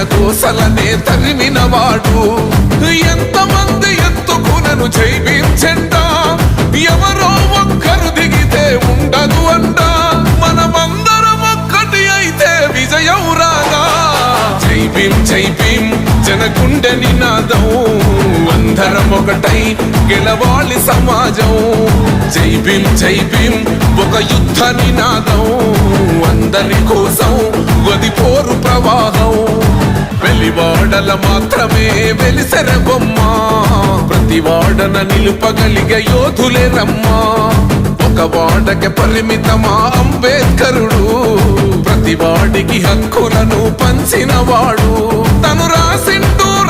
జన కోసలనే తరిమిన వాడు ఎంతమంది ఎత్తుకునను జైవించండ ఎవరో ఒక్కరు దిగితే ఉండదు అంట. మనమందరం ఒక్కటి అయితే విజయం రాగా జై భీం జై భీం నినాదం. అందరం ఒకటై గెలవాలి సమాజం. జై భీం జై భీం ఒక యుద్ధ నినాదం. అందరి కోసం గది పోరు ప్రవాహం. వెలివాడల మాత్రమే వెలిసెర బొమ్మ. ప్రతి వాడన నిలుపగలిగే యోధులే రమ్మా. ఒక వాడకి పరిమితమా అంబేద్కరుడు. ప్రతి వాడికి హక్కులను పంచినవాడు. తను రాసింటూ